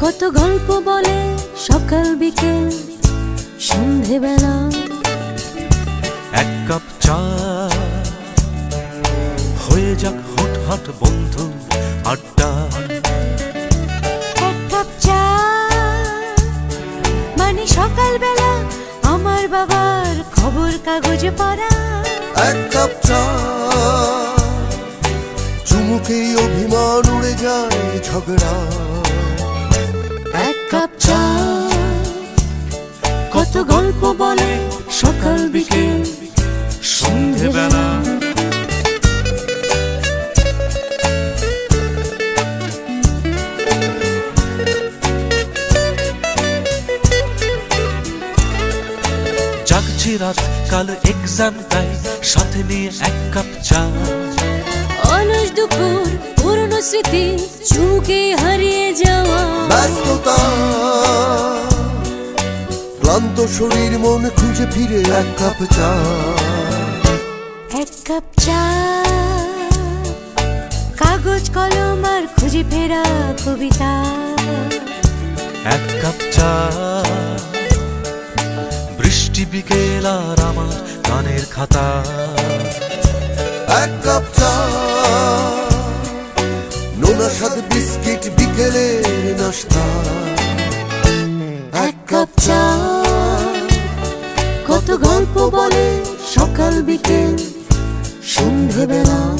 কত গল্প বলে সকাল বিকেল সন্ধেবেলা। এক কাপ চা। হয়ে যাক হট বন্ধু আড্ডা। এক কাপ চা। মানে সকালবেলা আমার বাবার খবর কাগজে পড়া। এক কাপ চা। চুমুকেই অভিমান উড়ে যায় ঝগড়া। এক কাপ চা কত গল্প বলে সকাল বিকেল সন্ধেবেলা জাগছি রাত কাল এক্সাম তাই সাথে নিয়ে এক কাপ চা। স্মৃতি চুমুকে হারিয়ে যাওয়া। ব্যস্ততা ক্লান্ত শরীর মন খুঁজে ফিরে এক কাপ চা। এক কাপ চা কাগজ কলম আর খুঁজে ফেরা কবিতা। এক কাপ চা বৃষ্টি বিকেল আর আমার গানের খাতা। এক কাপ চা নোনা বিস্কিট বিকেলের নাস্তা। এক কাপ চা। কত গল্প বলে সকাল বিকেল সন্ধেবেলা।